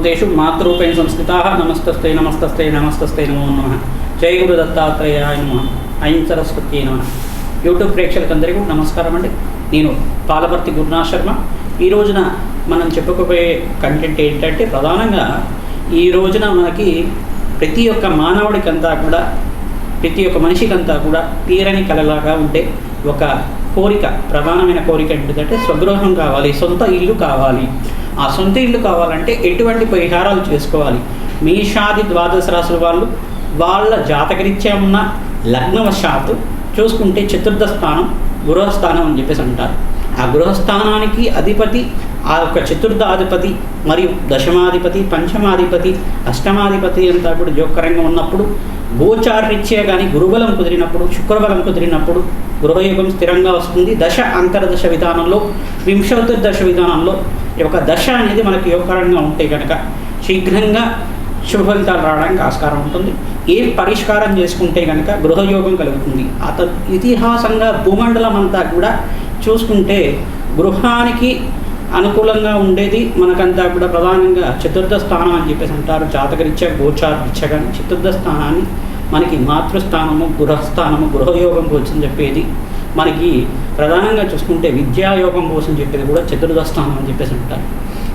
సర్వభూతేషు మాతృపేణ సంస్కృతా నమస్తస్తే నమస్తస్తే నమస్తస్తే నమో నమ జయ గురు దత్తాత్రేయాయ నమ ఐం నమ యూట్యూబ్ ప్రేక్షకులందరికీ నమస్కారం అండి. నేను పాలపర్తి గురునాథ్ శర్మ. ఈ రోజున మనం చెప్పుకోబోయే కంటెంట్ ఏంటంటే ప్రధానంగా ఈ రోజున మనకి ప్రతి ఒక్క మానవుడికంతా కూడా ప్రతి ఒక్క మనిషికంతా కూడా తీరని కలలాగా ఉండే ఒక కోరిక ప్రధానమైన కోరిక ఏంటంటే స్వగృహం కావాలి సొంత ఇల్లు కావాలి. ఆ సొంత ఇల్లు కావాలంటే ఎటువంటి పరిహారాలు చేసుకోవాలి? మేషాది ద్వాదశ రాశుల వాళ్ళు వాళ్ళ జాతకరీత్యా ఉన్న లగ్నవశాత్తు చూసుకుంటే చతుర్థ స్థానం గృహస్థానం అని చెప్పేసి అంటారు. ఆ గృహస్థానానికి అధిపతి ఆ యొక్క చతుర్థాధిపతి మరియు దశమాధిపతి పంచమాధిపతి అష్టమాధిపతి అంతా కూడా జోకరంగా ఉన్నప్పుడు గోచారరీత్యా కానీ గురుబలం కుదిరినప్పుడు శుక్రబలం కుదిరినప్పుడు గృహయోగం స్థిరంగా వస్తుంది. దశ అంతర్దశ విధానంలో వింశోత్తర్దశ విధానంలో ఈ యొక్క దశ అనేది మనకి యోగకరంగా ఉంటే కనుక శీఘ్రంగా శుభ ఫలితాలు రావడానికి ఆస్కారం ఉంటుంది. ఏ పరిష్కారం చేసుకుంటే కనుక గృహయోగం కలుగుతుంది. అత ఇతిహాసంగా భూమండలం అంతా కూడా చూసుకుంటే గృహానికి అనుకూలంగా ఉండేది. మనకంతా కూడా ప్రధానంగా చతుర్థ స్థానం అని చెప్పేసి అంటారు. జాతకరీత్యా గోచారరీత్యా కానీ చతుర్థ స్థానాన్ని మనకి మాతృస్థానము గృహస్థానము గృహయోగం కోసం చెప్పేది. మనకి ప్రధానంగా చూసుకుంటే విద్యాయోగం కోసం చెప్పేది కూడా చతుర్థ స్థానం అని చెప్పేసి అంటారు.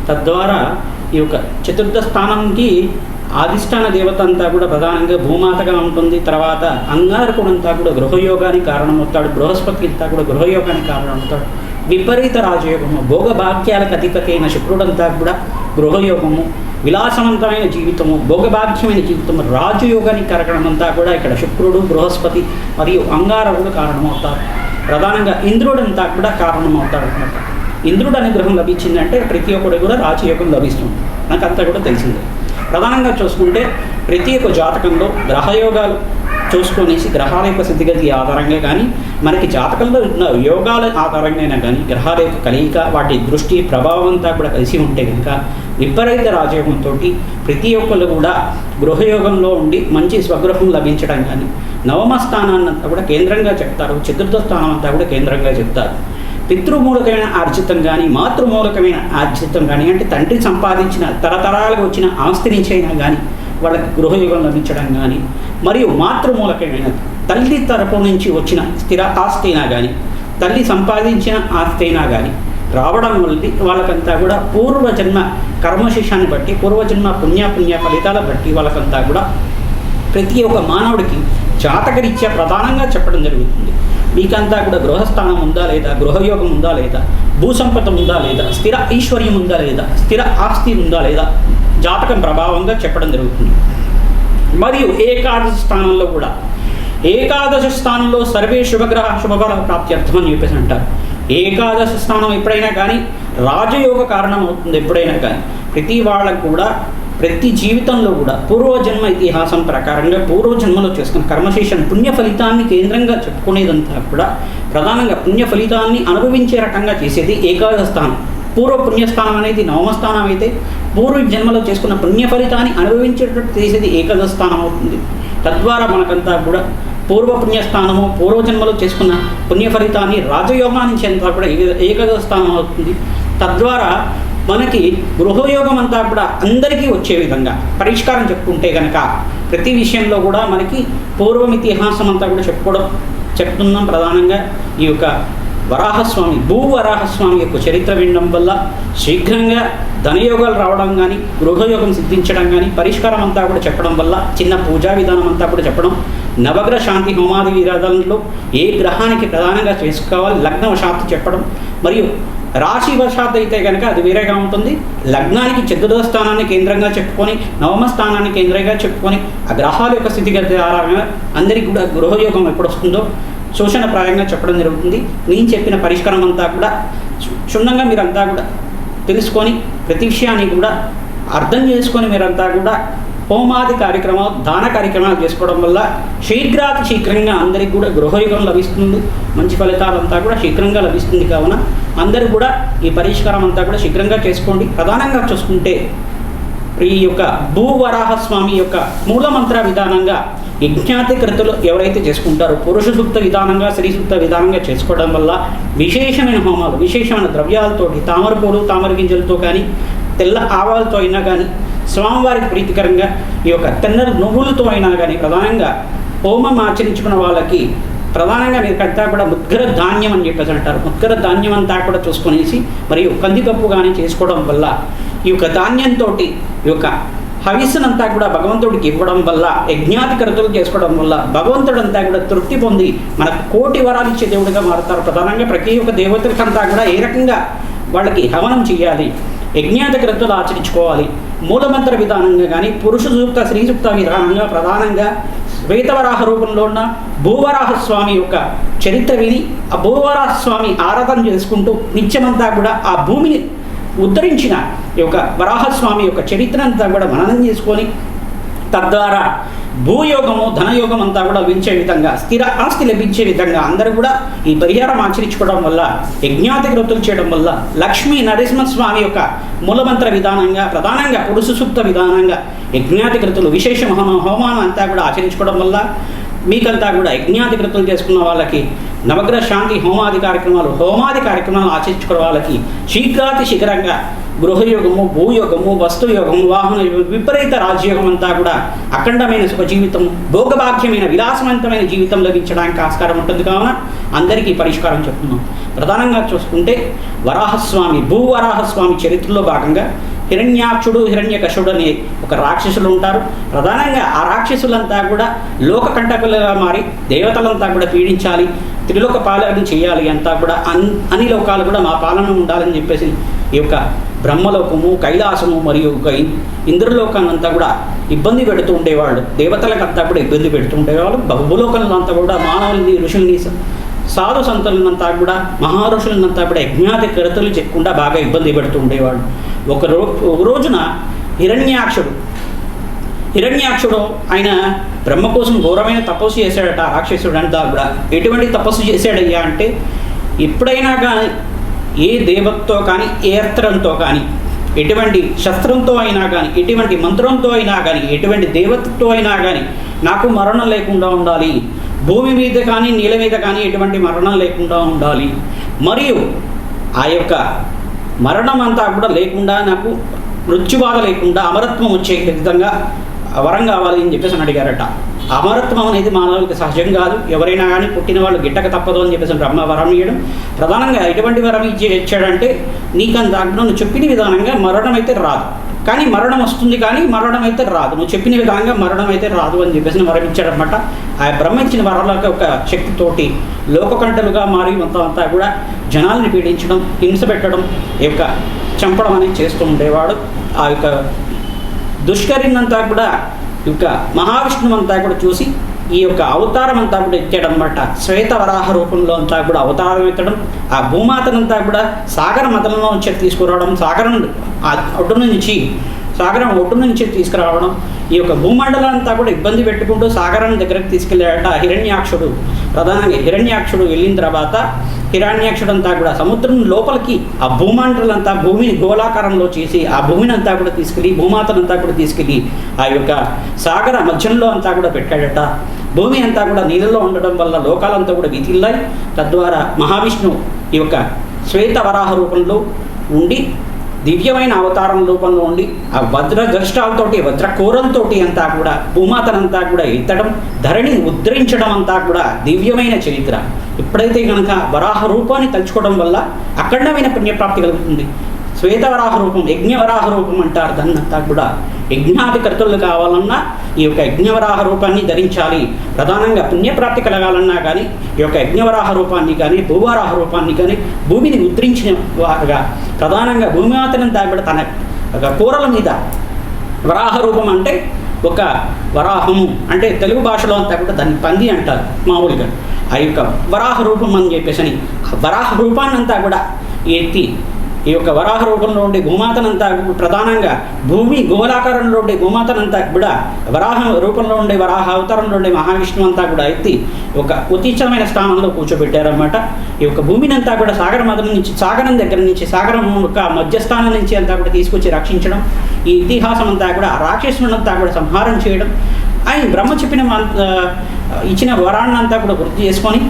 తద్వారా ఈ యొక్క చతుర్థ స్థానంకి ఆదిష్టాన దేవత అంతా కూడా ప్రధానంగా భూమాతగా ఉంటుంది. తర్వాత అంగారకుడు అంతా కూడా గృహయోగానికి కారణమవుతాడు. బృహస్పతి అంతా కూడా గృహయోగానికి కారణమవుతాడు. విపరీత రాజయోగము భోగభాగ్యాలకు అధిపతైన శుక్రుడంతా కూడా గృహయోగము విలాసవంతమైన జీవితము భోగభాగ్యమైన జీవితము రాజయోగానికి కరగడమంతా కూడా ఇక్కడ శుక్రుడు బృహస్పతి మరియు అంగారకుడు కారణమవుతారు. ప్రధానంగా ఇంద్రుడంతా కూడా కారణమవుతాడు అనమాట ఇంద్రుడు అనుగ్రహం లభించిందంటే ప్రతి ఒక్కడు కూడా రాజయోగం లభిస్తుంది. నాకు అంతా కూడా తెలిసిందే. ప్రధానంగా చూసుకుంటే ప్రతి ఒక్క జాతకంలో గ్రహయోగాలు చూసుకునేసి గ్రహాల యొక్క స్థితిగతి ఆధారంగా కానీ మనకి జాతకంలో ఉన్న యోగాల ఆధారంగా కానీ గ్రహాల యొక్క కలయిక వాటి దృష్టి ప్రభావం అంతా కూడా కలిసి ఉంటే కనుక విపరీత రాజయోగంతో ప్రతి ఒక్కరు కూడా గృహయోగంలో ఉండి మంచి స్వగృహం లభించడం కానీ నవమ స్థానాన్ని అంతా కూడా కేంద్రంగా చెప్తారు చతుర్థ స్థానం అంతా కూడా కేంద్రంగా చెప్తారు. పితృమూలకమైన ఆర్జితం కానీ మాతృమూలకమైన ఆర్జితం కానీ అంటే తండ్రి సంపాదించిన తరతరాలకు వచ్చిన ఆస్తి నుంచి అయినా కానీ వాళ్ళకి గృహయోగం లభించడం కానీ మరియు మాతృమూలకమైన తల్లి తరపు నుంచి వచ్చిన స్థిర ఆస్తి అయినా కానీ తల్లి సంపాదించిన ఆస్తి అయినా కానీ రావడం వల్ల వాళ్ళకంతా కూడా పూర్వజన్మ కర్మశిషాన్ని బట్టి పూర్వజన్మ పుణ్యపుణ్య ఫలితాల బట్టి వాళ్ళకంతా కూడా ప్రతి ఒక్క మానవుడికి జాతకరీత్యా ప్రధానంగా చెప్పడం జరుగుతుంది. మీకంతా కూడా గృహస్థానం ఉందా లేదా గృహయోగం ఉందా లేదా భూసంపద ఉందా లేదా స్థిర ఐశ్వర్యం ఉందా లేదా స్థిర ఆస్తి ఉందా లేదా జాతకం ప్రభావంగా చెప్పడం జరుగుతుంది. మరియు ఏకాదశ స్థానంలో కూడా. ఏకాదశ స్థానంలో సర్వే శుభగ్రహ శుభఫల ప్రాప్త్యర్థం అని చెప్పేసి అంటారు. ఏకాదశ స్థానం ఎప్పుడైనా కానీ రాజయోగ కారణం అవుతుంది ఎప్పుడైనా కానీ ప్రతి వాళ్ళకు కూడా ప్రతి జీవితంలో కూడా పూర్వజన్మ ఇతిహాసం ప్రకారంగా పూర్వజన్మలో చేసుకున్న కర్మశేషన్ పుణ్య ఫలితాన్ని కేంద్రంగా చెప్పుకునేదంతా కూడా ప్రధానంగా పుణ్య ఫలితాన్ని అనుభవించే రకంగా చేసేది ఏకాదశ స్థానం. పూర్వ పుణ్యస్థానం అనేది నవమ స్థానం అయితే పూర్వ జన్మలో చేసుకున్న పుణ్య ఫలితాన్ని అనుభవించేటట్టు చేసేది ఏకాదశ స్థానం అవుతుంది తద్వారా మనకంతా కూడా పూర్వ పుణ్యస్థానము పూర్వజన్మలో చేసుకున్న పుణ్య ఫలితాన్ని రాజయోగానికి అంతా కూడా ఏక- ఏకాదశ స్థానం అవుతుంది తద్వారా మనకి గృహయోగం అంతా కూడా అందరికీ వచ్చే విధంగా పరిష్కారం చెప్పుకుంటే కనుక ప్రతి విషయంలో కూడా మనకి పూర్వం ఇతిహాసం అంతా కూడా చెప్పుకోవడం చెప్తున్నాం ప్రధానంగా ఈ యొక్క వరాహస్వామి భూ వరాహస్వామి యొక్క చరిత్ర వినడం వల్ల శీఘ్రంగా ధనయోగాలు రావడం కానీ గృహయోగం సిద్ధించడం కానీ పరిష్కారం అంతా కూడా చెప్పడం వల్ల చిన్న పూజా విధానం అంతా కూడా చెప్పడం నవగ్రహ శాంతి హోమాది విరాధంలో ఏ గ్రహానికి ప్రధానంగా చేసుకోవాలి లగ్నవశాత్తు చెప్పడం మరియు రాశి వశాత్ అయితే కనుక అది వేరేగా ఉంటుంది. లగ్నానికి చతుర్థ స్థానాన్ని కేంద్రంగా చెప్పుకొని నవమ స్థానాన్ని కేంద్రంగా చెప్పుకొని ఆ గ్రహాల యొక్క స్థితిగతి ఆధారంగా అందరికీ కూడా గృహయోగం ఎప్పుడు వస్తుందో శోషణప్రాయంగా చెప్పడం జరుగుతుంది. నేను చెప్పిన పరిష్కారం అంతా కూడా క్షుణ్ణంగా మీరంతా కూడా తెలుసుకొని ప్రతి విషయాన్ని కూడా అర్థం చేసుకొని మీరంతా కూడా హోమాది కార్యక్రమాలు దాన కార్యక్రమాలు చేసుకోవడం వల్ల శీఘ్రాతి శీఘ్రంగా అందరికి కూడా గృహయుగం లభిస్తుంది. మంచి ఫలితాలంతా కూడా శీఘ్రంగా లభిస్తుంది కావున అందరూ కూడా ఈ పరిష్కారం అంతా కూడా శీఘ్రంగా చేసుకోండి. ప్రధానంగా చూసుకుంటే ఈ యొక్క భూవరాహ స్వామి యొక్క మూలమంత్ర విధానంగా యజ్ఞాతికృతులు ఎవరైతే చేసుకుంటారో పురుష సూక్త విధానంగా స్త్రీ సూక్త విధానంగా చేసుకోవడం వల్ల విశేషమైన హోమాలు విశేషమైన ద్రవ్యాలతోటి తామర పూలు తామర గింజలతో కానీ తెల్ల ఆవాలతో అయినా కానీ స్వామివారికి ప్రీతికరంగా ఈ యొక్క తెల్ల నువ్వులతో అయినా కానీ ప్రధానంగా హోమం ఆచరించుకున్న వాళ్ళకి ప్రధానంగా మీరు అంతా కూడా ముద్గర ధాన్యం అని చెప్పేసి అంటారు. ముద్గర ధాన్యం అంతా కూడా చూసుకునేసి మరియు కందిపప్పు కానీ చేసుకోవడం వల్ల ఈ యొక్క ధాన్యంతో ఈ యొక్క హవిస్సునంతా కూడా భగవంతుడికి ఇవ్వడం వల్ల యజ్ఞాతి యజ్ఞాతికరతులు చేసుకోవడం వల్ల భగవంతుడంతా కూడా తృప్తి పొంది మనకు కోటి వరాలు ఇచ్చే దేవుడిగా మారుతారు. ప్రధానంగా ప్రతి ఒక్క దేవతలకంతా కూడా ఏ రకంగా వాళ్ళకి హవనం చేయాలి యజ్ఞాతికరతులు ఆచరించుకోవాలి. మూలమంత్ర విధానంగా కానీ పురుష సూక్త స్త్రీ సూక్త విధానంగా ప్రధానంగా శ్వేతవరాహ రూపంలో ఉన్న భూవరాహ స్వామి యొక్క చరిత్ర విని ఆ భూవరాహ స్వామి ఆరాధన చేసుకుంటూ నిత్యమంతా కూడా ఆ భూమిని ఉద్ధరించిన ఈ యొక్క వరాహస్వామి యొక్క చరిత్ర అంతా కూడా మననం చేసుకొని తద్వారా భూయోగము ధనయోగం అంతా కూడా లభించే విధంగా స్థిర ఆస్తి లభించే విధంగా అందరూ కూడా ఈ పరిహారం ఆచరించుకోవడం వల్ల యజ్ఞాతి కృతులు చేయడం వల్ల లక్ష్మీ నరసింహస్వామి యొక్క మూలమంత్ర విధానంగా ప్రధానంగా పురుష సూక్త విధానంగా యజ్ఞాతి కృతులు విశేష హోమ హోమానం అంతా కూడా ఆచరించుకోవడం వల్ల మీకంతా కూడా యజ్ఞాతి కృతులు చేసుకున్న వాళ్ళకి నవగ్రహ శాంతి హోమాది కార్యక్రమాలు హోమాది కార్యక్రమాలు ఆచరించుకున్న వాళ్ళకి శీఘ్రాతి శీఘ్రంగా గృహయోగము భూయోగము వస్తుయోగము వాహన విపరీత రాజయోగం అంతా కూడా అఖండమైన సుఖ జీవితం భోగభాగ్యమైన విలాసవంతమైన జీవితం లభించడానికి ఆస్కారం ఉంటుంది కావున అందరికీ పరిష్కారం చెప్తున్నాం. ప్రధానంగా చూసుకుంటే వరాహస్వామి భూవరాహస్వామి చరిత్రలో భాగంగా హిరణ్యాక్షుడు హిరణ్యకశుడు అనే ఒక రాక్షసులు ఉంటారు. ప్రధానంగా ఆ రాక్షసులంతా కూడా లోక కంటకులుగా మారి దేవతలంతా కూడా పీడించాలి త్రిలోక పాలన చేయాలి అంతా కూడా అన్ అన్ని లోకాలు కూడా మా పాలన ఉండాలని చెప్పేసి ఈ యొక్క బ్రహ్మలోకము కైలాసము మరియు ఒక ఇ- అంతా కూడా ఇబ్బంది పెడుతూ ఉండేవాళ్ళు. దేవతలకంతా కూడా ఇబ్బంది పెడుతూ ఉండేవాళ్ళు. భూలోకంలో అంతా కూడా మానవుల్ని ఋషుల్ని సాధు సంతులనంతా కూడా మహారుషులనంతా కూడా యజ్ఞాతి కరతలు చెక్కకుండా బాగా ఇబ్బంది పెడుతూ ఉండేవాళ్ళు. ఒక రో ఒక రోజున హిరణ్యాక్షుడు హిరణ్యాక్షుడు ఆయన బ్రహ్మ కోసం ఘోరమైన తపస్సు చేశాడట రాక్షసుడు అంతా కూడా. ఎటువంటి తపస్సు చేశాడయ్యా అంటే ఎప్పుడైనా కానీ ఏ దేవతతో కానీ ఏ అస్త్రంతో కానీ ఎటువంటి శస్త్రంతో అయినా కానీ ఎటువంటి మంత్రంతో అయినా కానీ ఎటువంటి దేవతతో అయినా కానీ నాకు మరణం లేకుండా ఉండాలి. భూమి మీద కానీ నీళ్ళ మీద కానీ ఎటువంటి మరణం లేకుండా ఉండాలి. మరియు ఆ యొక్క మరణం అంతా కూడా లేకుండా నాకు మృత్యుబాధ లేకుండా అమరత్వం వచ్చే విధంగా వరం కావాలి అని చెప్పేసి అని అడిగారట. అమరత్వం అనేది మానవులకి సహజం కాదు. ఎవరైనా కానీ పుట్టిన వాళ్ళు గిట్టక తప్పదు అని చెప్పేసి బ్రహ్మ వరం ఇవ్వడం ప్రధానంగా ఎటువంటి వరం ఇచ్చి ఇచ్చాడంటే నీకంత నువ్వు చెప్పిన విధానంగా మరణం అయితే రాదు. కానీ మరణం వస్తుంది కానీ మరణం అయితే రాదు. నువ్వు చెప్పిన విధంగా మరణం అయితే రాదు అని చెప్పేసి వరం ఇచ్చాడనమాట ఆ బ్రహ్మ ఇచ్చిన వరాలకు ఒక శక్తితోటి లోకకంటలుగా మారి మొత్తం అంతా కూడా జనాల్ని పీడించడం హింస పెట్టడం ఈ యొక్క చంపడం అనేది చేస్తూ ఉండేవాడు. ఆ యొక్క దుష్కరినంతా కూడా ఈ యొక్క మహావిష్ణువు అంతా కూడా చూసి ఈ యొక్క అవతారం అంతా కూడా ఎత్తాడనమాట శ్వేత వరాహ రూపంలో అంతా కూడా అవతారం ఎత్తడం ఆ భూమాతనంతా కూడా సాగర మతంలో నుంచి తీసుకురావడం సాగరం ఒడ్డు నుంచి సాగరం ఒడ్డు నుంచి తీసుకురావడం ఈ యొక్క భూమండలం అంతా కూడా ఇబ్బంది పెట్టుకుంటూ సాగరం దగ్గరకు తీసుకెళ్ళాడట హిరణ్యాక్షుడు. ప్రధానంగా హిరణ్యాక్షుడు వెళ్ళిన తర్వాత హిరణ్యక్షుడంతా కూడా సముద్రం లోపలికి ఆ భూమండలంతా భూమిని గోళాకారంలో చేసి ఆ భూమిని అంతా కూడా తీసుకెళ్ళి భూమాతనంతా కూడా తీసుకెళ్ళి ఆ యొక్క సాగర మధ్యంలో అంతా కూడా పెట్టాడట. భూమి అంతా కూడా నీళ్ళలో ఉండడం వల్ల లోకాలంతా కూడా విధిల్లాయి. తద్వారా మహావిష్ణువు ఈ యొక్క శ్వేత వరాహ రూపంలో ఉండి దివ్యమైన అవతారం రూపంలో ఉండి ఆ వజ్ర దృష్టాలతోటి వజ్ర అంతా కూడా భూమాతనంతా కూడా ఎత్తడం ధరణిని ఉద్ధరించడం అంతా కూడా దివ్యమైన చరిత్ర. ఎప్పుడైతే కనుక వరాహ రూపాన్ని తలుచుకోవడం వల్ల అఖండమైన పుణ్యప్రాప్తి కలుగుతుంది. శ్వేతవరాహ రూపం యజ్ఞవరాహ రూపం అంటారు. దాన్నంతా కూడా యజ్ఞాధికర్తలు కావాలన్నా ఈ యొక్క యజ్ఞవరాహ రూపాన్ని ధరించాలి. ప్రధానంగా పుణ్యప్రాప్తి కలగాలన్నా కానీ ఈ యొక్క యజ్ఞవరాహ రూపాన్ని కానీ భూవరాహ రూపాన్ని కానీ భూమిని ముద్రించిన వారుగా ప్రధానంగా భూమిమాతనంతా కూడా తన కూరల మీద వరాహ రూపం అంటే ఒక వరాహము అంటే తెలుగు భాషలో అంతా కూడా దాన్ని పంది అంటారు మామూలుగా. ఆ యొక్క వరాహ రూపం అని చెప్పేసి అని వరాహ రూపాన్ని అంతా కూడా ఎత్తి ఈ యొక్క వరాహ రూపంలో ఉండే గోమాతనంతా ప్రధానంగా భూమి గోలాకారంలో ఉండే గోమాతనంతా కూడా వరాహ రూపంలో ఉండే వరాహ అవతారంలో ఉండే మహావిష్ణువు అంతా కూడా ఎత్తి ఒక ఉతీచమైన స్థానంలో కూర్చోబెట్టారనమాట ఈ యొక్క భూమిని అంతా కూడా సాగర మదం నుంచి సాగరం దగ్గర నుంచి సాగరం యొక్క మధ్యస్థానం నుంచి అంతా కూడా తీసుకొచ్చి రక్షించడం ఈ ఇతిహాసం అంతా కూడా రాక్షసునంతా కూడా సంహారం చేయడం ఆయన బ్రహ్మ చెప్పిన ఇచ్చిన వరాన్నంతా కూడా గుర్తు చేసుకొని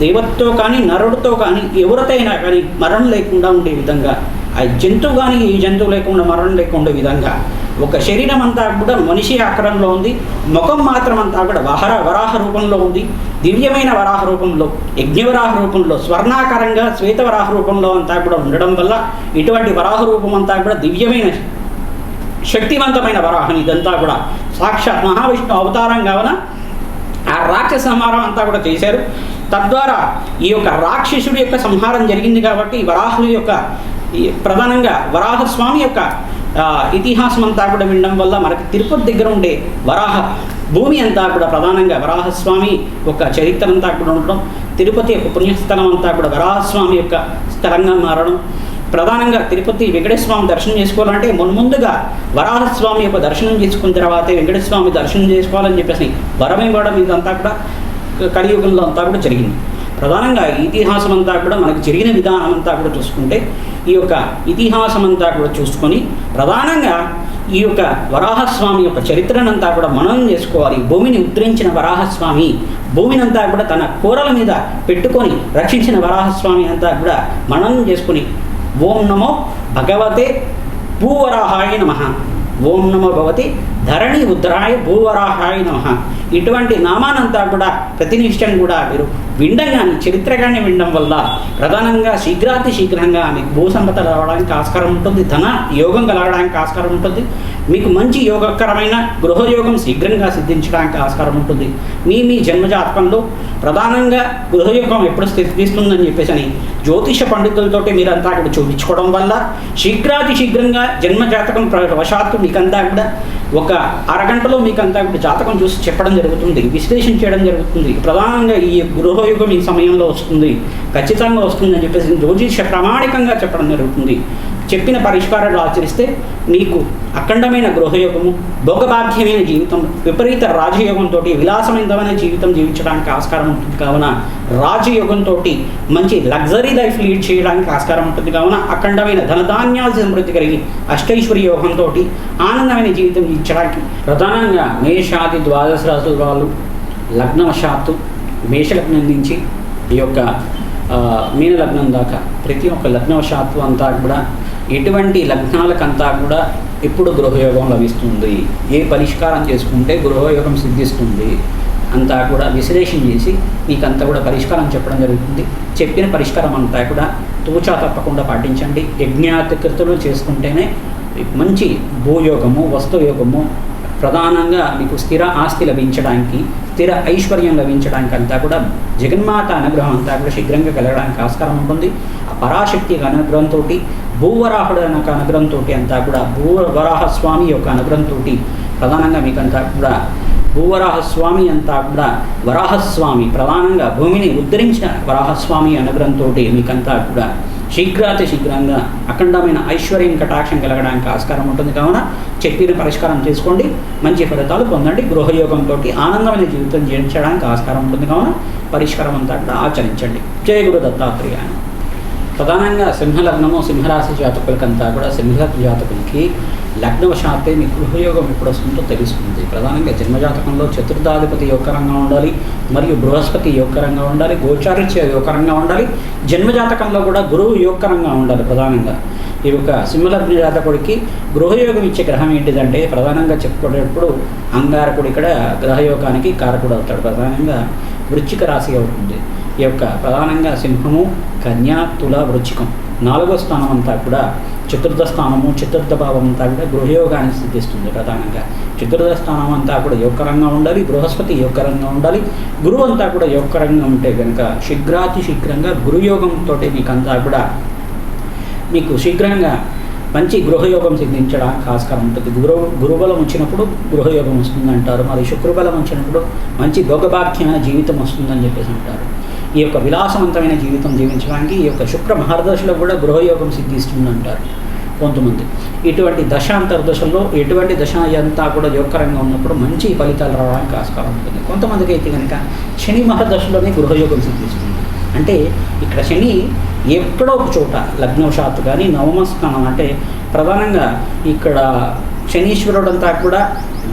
దేవతతో కానీ నరుడితో కానీ ఎవరితైనా కానీ మరణం లేకుండా ఉండే విధంగా ఆ జంతువు కానీ ఈ జంతువు లేకుండా మరణం లేకుండా విధంగా ఒక శరీరం అంతా కూడా మనిషి ఆకారంలో ఉంది ముఖం మాత్రం అంతా కూడా వహర వరాహ రూపంలో ఉంది దివ్యమైన వరాహ రూపంలో యజ్ఞవరాహ రూపంలో స్వర్ణాకారంగా శ్వేతవరాహ రూపంలో అంతా కూడా ఉండడం వల్ల ఇటువంటి వరాహ రూపం అంతా కూడా దివ్యమైన శక్తివంతమైన వరాహం ఇదంతా కూడా. సాక్షాత్ మహావిష్ణు అవతారం కావున ఆ రాక్షస సంహారం అంతా కూడా చేశారు. తద్వారా ఈ యొక్క రాక్షసుడి యొక్క సంహారం జరిగింది కాబట్టి వరాహుడి యొక్క ప్రధానంగా వరాహస్వామి యొక్క ఇతిహాసం అంతా కూడా వినడం వల్ల మనకి తిరుపతి దగ్గర ఉండే వరాహ భూమి అంతా కూడా ప్రధానంగా వరాహస్వామి యొక్క చరిత్ర అంతా కూడా ఉండడం తిరుపతి యొక్క పుణ్యస్థలం అంతా కూడా వరాహస్వామి యొక్క స్థలంగా మారడం ప్రధానంగా తిరుపతి వెంకటేశ్వర స్వామి దర్శనం చేసుకోవాలంటే మున్ముందుగా వరాహస్వామి యొక్క దర్శనం చేసుకున్న తర్వాతే వెంకటేశ్వర దర్శనం చేసుకోవాలని చెప్పేసి వరం ఇవ్వడం ఇదంతా కూడా కలియుగంలో అంతా కూడా జరిగింది. ప్రధానంగా ఇతిహాసం అంతా కూడా మనకు జరిగిన విధానం అంతా కూడా చూసుకుంటే ఈ యొక్క ఇతిహాసం అంతా కూడా చూసుకొని ప్రధానంగా ఈ యొక్క వరాహస్వామి యొక్క చరిత్రనంతా కూడా మనం చేసుకోవాలి. భూమిని ఉద్ధరించిన వరాహస్వామి భూమినంతా కూడా తన కూరల మీద పెట్టుకొని రక్షించిన వరాహస్వామి అంతా కూడా మనం చేసుకొని ఓం నమో భగవతే భూవరాహాయ నమ. ఓం నమో భవతి ధరణి ఉత్తరాయ భూవరాహాయ నమ. ఇటువంటి నామానంతా కూడా ప్రతినిష్టం కూడా మీరు విండగాని చరిత్రగానే వినడం వల్ల ప్రధానంగా శీఘ్రాతి శీఘ్రంగా మీకు భూసంపద రావడానికి ఆస్కారం ఉంటుంది ధన యోగం కలగడానికి ఆస్కారం ఉంటుంది. మీకు మంచి యోగకరమైన గృహయోగం శీఘ్రంగా సిద్ధించడానికి ఆస్కారం ఉంటుంది. మీ మీ జన్మజాతకంలో ప్రధానంగా గృహయోగం ఎప్పుడు స్థితిస్తుందని చెప్పేసి అని జ్యోతిష పండితులతోటి మీరంతా అక్కడ చూపించుకోవడం వల్ల శీఘ్రాతి శీఘ్రంగా జన్మజాతకం ప్ర- వశాత్తు మీకంతా కూడా ఒక అరగంటలో మీకు అంతా జాతకం చూసి చెప్పడం జరుగుతుంది విశ్లేషణ చేయడం జరుగుతుంది. ప్రధానంగా ఈ గృహయుగం ఈ సమయంలో వస్తుంది. ఖచ్చితంగా వస్తుంది అని చెప్పేసి జ్యోతిష ప్రామాణికంగా చెప్పడం జరుగుతుంది. చెప్పిన పరిష్కారాలు ఆచరిస్తే నీకు అఖండమైన గృహయోగము భోగభాగ్యమైన జీవితం విపరీత రాజయోగంతో విలాసవంతమైన జీవితం జీవించడానికి ఆస్కారం ఉంటుంది. కావున రాజయోగంతో మంచి లగ్జరీ లైఫ్ లీడ్ చేయడానికి ఆస్కారం ఉంటుంది. కావున అఖండమైన ధనధాన్యాల సమృద్ధి కలిగి అష్టైశ్వర్య యోగంతో ఆనందమైన జీవితం జీవించడానికి ప్రధానంగా మేషాది ద్వాదశ రాశుల వాళ్ళు లగ్నవశాత్తు మేషలగ్నం నుంచి ఈ యొక్క మీన లగ్నం దాకా ప్రతి ఒక్క లగ్నవశాత్తు అంతా కూడా ఎటువంటి లగ్నాలకంతా కూడా ఎప్పుడు గృహయోగం లభిస్తుంది? ఏ పరిష్కారం చేసుకుంటే గృహయోగం సిద్ధిస్తుంది? అంతా కూడా విశ్లేషణ చేసి మీకంతా కూడా పరిష్కారం చెప్పడం జరుగుతుంది. చెప్పిన పరిష్కారం అంతా కూడా తూచా తప్పకుండా పాటించండి. యజ్ఞాతికృతులు చేసుకుంటేనే మంచి భూయోగము వస్తుయోగము ప్రధానంగా మీకు స్థిర ఆస్తి లభించడానికి స్థిర ఐశ్వర్యం లభించడానికి అంతా కూడా జగన్మాత అనుగ్రహం అంతా కూడా శీఘ్రంగా కలగడానికి ఆస్కారం ఉంటుంది. ఆ పరాశక్తి అనుగ్రహంతో భూవరాహుడు ఒక అనుగ్రహంతో అంతా కూడా భూవరాహ స్వామి యొక్క అనుగ్రహంతో ప్రధానంగా మీకంతా కూడా భూవరాహస్వామి అంతా కూడా వరాహస్వామి ప్రధానంగా భూమిని ఉద్ధరించిన వరాహస్వామి అనుగ్రహంతో మీకంతా కూడా శీఘ్రాతి శీఘ్రంగా అఖండమైన ఐశ్వర్యం కటాక్షం కలగడానికి ఆస్కారం ఉంటుంది. కావున చెప్పిన పరిష్కారం చేసుకోండి మంచి ఫలితాలు పొందండి. గృహయోగంతో ఆనందమైన జీవితం జీవించడానికి ఆస్కారం ఉంటుంది. కావున పరిష్కారం అంతా కూడా ఆచరించండి. జయ గురు దత్తాత్రేయ. ప్రధానంగా సింహలగ్నము సింహరాశి జాతకులకంతా కూడా సింహ జాతకులకి లగ్నవశాత్తే మీ గృహయోగం ఎప్పుడు వస్తుందో తెలుస్తుంది. ప్రధానంగా జన్మజాతకంలో చతుర్థాధిపతి యోగకరంగా ఉండాలి మరియు బృహస్పతి యోగకరంగా ఉండాలి గోచారిత్య యోగకరంగా ఉండాలి జన్మజాతకంలో కూడా గురువు యోగకరంగా ఉండాలి ప్రధానంగా. ఈ యొక్క సింహలగ్న జాతకుడికి గృహయోగం ఇచ్చే గ్రహం ఏంటిదంటే ప్రధానంగా చెప్పుకునేటప్పుడు అంగారకుడు ఇక్కడ గ్రహయోగానికి కారకుడు అవుతాడు. ప్రధానంగా వృచ్చిక రాశి అవుతుంది. ఈ యొక్క ప్రధానంగా సింహము కన్యా తుల వృచ్చికం. నాలుగో స్థానం అంతా కూడా చతుర్థ స్థానము చతుర్థ భావం అంతా కూడా గృహయోగాన్ని సిద్ధిస్తుంది ప్రధానంగా. చతుర్థ స్థానం అంతా కూడా యోగకరంగా ఉండాలి బృహస్పతి యోగకరంగా ఉండాలి. గురువు అంతా కూడా యోగకరంగా ఉంటే కనుక శీఘ్రాతి శీఘ్రంగా గురుయోగంతో మీకు అంతా కూడా మీకు శీఘ్రంగా మంచి గృహయోగం సిద్ధించడానికి ఆస్కారం ఉంటుంది. గురు గురుబలం వచ్చినప్పుడు గృహయోగం వస్తుంది అంటారు మరి శుక్రబలం వచ్చినప్పుడు మంచి భోగభాగ్యమైన జీవితం వస్తుందని చెప్పేసి అంటారు. ఈ యొక్క విలాసవంతమైన జీవితం జీవించడానికి ఈ యొక్క శుక్ర మహర్దశలో కూడా గృహయోగం సిద్ధిస్తుంది అంటారు కొంతమంది. ఇటువంటి దశాంతర్దశల్లో ఎటువంటి దశ అంతా కూడా యోగకరంగా ఉన్నప్పుడు మంచి ఫలితాలు రావడానికి ఆస్కారం ఉంటుంది. కొంతమందికి అయితే కనుక శని మహర్దశలోనే గృహయోగం సిద్ధిస్తుంది. అంటే ఇక్కడ శని ఎక్కడో ఒక చోట లగ్నవశాత్తు కానీ నవమ స్థానం అంటే ప్రధానంగా ఇక్కడ శనీశ్వరుడు అంతా కూడా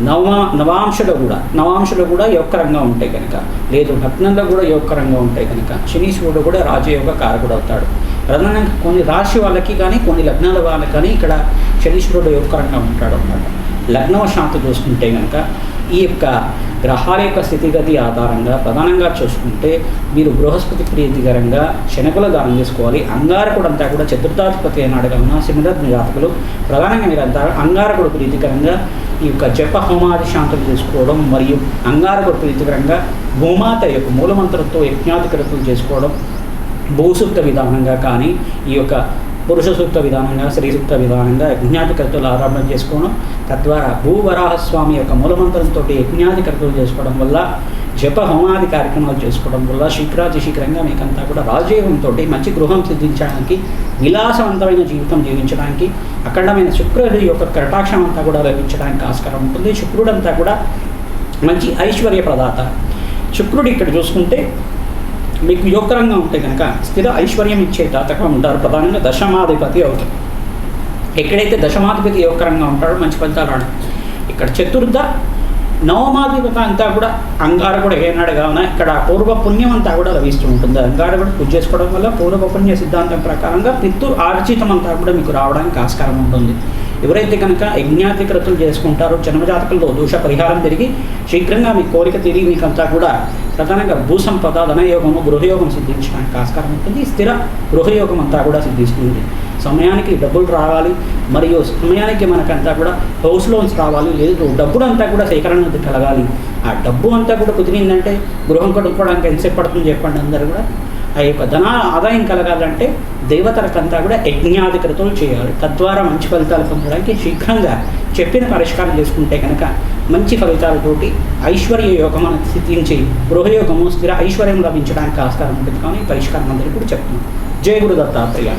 నవా నవాంశలో కూడా నవాంశలో కూడా యోగకరంగా ఉంటాయి కనుక లేదు లగ్నంలో కూడా యోగకరంగా ఉంటాయి కనుక శనీశ్వరుడు కూడా రాజయోగ కారకుడు అవుతాడు ప్రధానంగా కొన్ని రాశి వాళ్ళకి కానీ కొన్ని లగ్నాల వాళ్ళకి కానీ ఇక్కడ శనీశ్వరుడు యోగకరంగా ఉంటాడు అన్నమాట లగ్నవశాంతి చూసుకుంటే కనుక ఈ యొక్క గ్రహాల యొక్క స్థితిగతి ఆధారంగా ప్రధానంగా చూసుకుంటే మీరు బృహస్పతి ప్రీతికరంగా శనకుల దానం చేసుకోవాలి. అంగారకుడు అంతా కూడా చతుర్థాధిపతి అయినాడు కన్నా సింహరత్న జాతకులు ప్రధానంగా మీరంతా అంగారకుడు ప్రీతికరంగా ఈ యొక్క జప హోమాది శాంతులు చేసుకోవడం మరియు అంగారకుడు ప్రీతికరంగా భూమాత యొక్క మూలమంత్రంతో యజ్ఞాధికరతులు చేసుకోవడం భూసూక్త విధానంగా కానీ ఈ యొక్క పురుష సూక్త విధానంగా స్త్రీ సూక్త విధానంగా యజ్ఞాధికర్తలు ఆరంభం చేసుకోవడం తద్వారా భూవరాహస్వామి యొక్క మూలమంత్రంతో యజ్ఞాధికర్తలు చేసుకోవడం వల్ల జప హోమాది కార్యక్రమాలు చేసుకోవడం వల్ల శీఘ్రాతి శీఘ్రంగా మీకంతా కూడా రాజయోగంతో మంచి గృహం సిద్ధించడానికి విలాసవంతమైన జీవితం జీవించడానికి అఖండమైన శుక్రుడు యొక్క కటాక్షం అంతా కూడా లభించడానికి ఆస్కారం ఉంటుంది. శుక్రుడంతా కూడా మంచి ఐశ్వర్య ప్రదాత శుక్రుడు ఇక్కడ చూసుకుంటే మీకు యోగకరంగా ఉంటే కనుక స్థిర ఐశ్వర్యం ఇచ్చే దాతగా ఉంటారు ప్రధానంగా దశమాధిపతి అవుతారు ఎక్కడైతే దశమాధిపతి యోగకరంగా ఉంటాడో మంచి ఫలితాలు రాడు ఇక్కడ చతుర్థ నవమాధిపత అంతా కూడా అంగారకుడు ఏనాడు కావున ఇక్కడ పూర్వ పుణ్యం అంతా కూడా లభిస్తూ ఉంటుంది. అంగారకుడు పూజ చేసుకోవడం వల్ల పూర్వ పుణ్య సిద్ధాంతం ప్రకారంగా పిత్తు ఆర్జితం అంతా కూడా మీకు రావడానికి ఆస్కారం ఉంటుంది. ఎవరైతే కనుక యజ్ఞాధికృతులు చేసుకుంటారో జన్మజాతకుల్లో దోష పరిహారం తిరిగి శీఘ్రంగా మీ కోరిక తిరిగి మీకంతా కూడా ప్రధానంగా భూసంపద ధనయోగము గృహయోగం సిద్ధించడానికి ఆస్కారం ఉంటుంది. స్థిర గృహయోగం అంతా కూడా సిద్ధిస్తుంది. సమయానికి డబ్బులు రావాలి మరియు సమయానికి మనకంతా కూడా హౌస్ లోన్స్ రావాలి లేదు డబ్బులు అంతా కూడా సేకరణ కలగాలి. ఆ డబ్బు అంతా కూడా కుదిరిందంటే గృహం కడుక్కోవడానికి ఎంతసేపు పడుతుంది చెప్పండి అందరూ కూడా. ఆ యొక్క ధన ఆదాయం కలగాలంటే దేవతలకంతా కూడా యజ్ఞాధికృతులు చేయాలి. తద్వారా మంచి ఫలితాలు పొందడానికి శీఘ్రంగా చెప్పిన పరిష్కారం చేసుకుంటే కనుక మంచి ఫలితాలతోటి ఐశ్వర్య యోగం అని సిద్ధించి గృహయోగము స్థిర ఐశ్వర్యం లభించడానికి ఆస్కారం ఉంటుంది. కానీ పరిష్కారం అందరికీ కూడా చెప్తున్నాం జయ గురు దత్తాత్రేయ